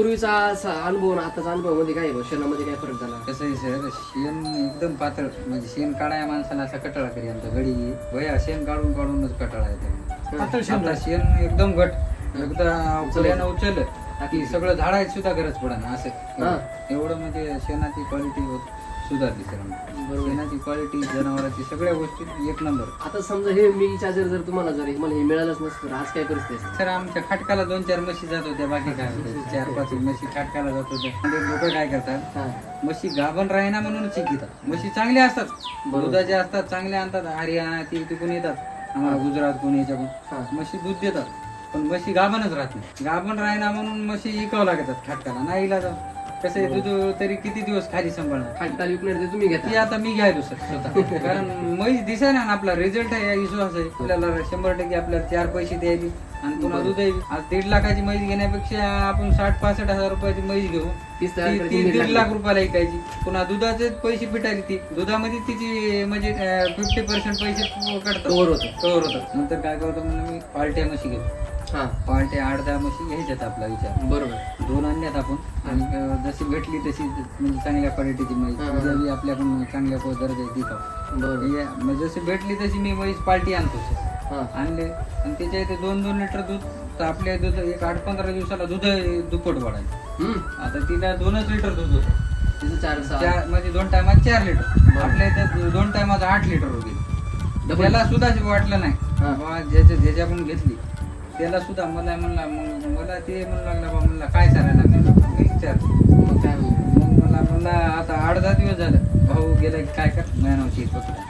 पूर्वीचा असा अनुभव आणि आताचा अनुभवमध्ये काय आहे? शेणामध्ये काय फरक झाला? कसं आहे सर शेण एकदम पातळ म्हणजे शेण काढाय माणसाला असा कटाळा करी आमचा गडी भया शेण काढून काढूनच कटाळा येतो. पातळ शेण आता शेण एकदम घट एकदा उचललं की सगळं झाडायला सुद्धा गरज पडणार हा. असं एवढं म्हणजे शेणाची क्वालिटी सुधारली सर आमची. बरोबर. शेणाची क्वालिटी जनावरांची सगळ्या गोष्टी एक नंबर आता समजा हे मी चार्जर जर तुम्हाला जर मला हे मिळालंच नसतं तर आज काय परिस्थिती असते सर आमच्या खाटकाला दोन चार म्हशी जात होत्या बाकी काय होतं? चार पाच म्हशी खाटकाला जात होत्या. लोक काय करतात? हा. म्हशी गाभण राहीना म्हणून चिकितात म्हशी चांगल्या असतात. बरोबर. दुधाच्या असतात चांगल्या आणतात. हरियाणा ती तिकून येतात? आम्हाला गुजरात कोणी हा. याच्याकडून म्हशी दूध देतात. पण म्हशी गाभणच राहत नाही. गाभण राहीना म्हणून म्हशी इकावं लागतात खाटकाला. नाही इलाज. कसं आहे दूध तरी किती दिवस खाली सांभाळणार खाली विकणार ते तुम्ही ती घेता आता मी घ्यायचो सर स्वतः. कारण म्हैस दिसाय ना आपला रिझल्ट आहे या विश्वास आहे. आपल्याला शंभर टक्के आपल्याला चार पैसे द्यायचे. आणि पुन्हा दूध आहे आज दीड लाखाची म्हैस घेण्यापेक्षा आपण साठ पासष्ट हजार रुपयाची म्हैस घेऊ. तीस ती दीड लाख रुपयाला ऐकायची पुन्हा दुधाचे पैसे पिटायचे ती दुधामध्ये तिची म्हणजे फिफ्टी पर्सेंट पैसे कव्हर होतं. कव्हर होतात. नंतर काय करतो म्हणून मी पार्ट्या म्हशी घेतो. हा. पार्ट्या आठ दहा म्हशी घ्यायच्यात आपला विचार. बरोबर. दोन आणल्यात आपण. आणि अं, जशी भेटली तशी म्हणजे चांगल्या क्वालिटीची म्हैस. हा. आपल्याकडून चांगल्या दर्जाची देतो बरोबर. म्हणजे जशी भेटली तशी मी म्हैस पार्टी आणतो. आणले. आणि त्याच्या इथे दोन दोन लिटर दूध तर आपल्या दूध एक आठ पंधरा दिवसाला दूध दुप्पट वाढायचं. आता तिला दोनच लिटर दूध होतं. चार चार म्हणजे दोन टायमात चार लिटर. आपल्या इथे दोन टायमात आठ लिटर होती. त्याला सुद्धा वाटलं नाही. हा. बा ज्याच्या ज्याच्याकडून घेतली. त्याला सुद्धा मला म्हणला मग मला ते म्हणू लागला बा म्हणला काय चालायला विचारलं मग काय? म्हणलं? मग मला म्हणला आता आठ दहा दिवस झालं. भाऊ गेला काय कर? महिनावची फक्त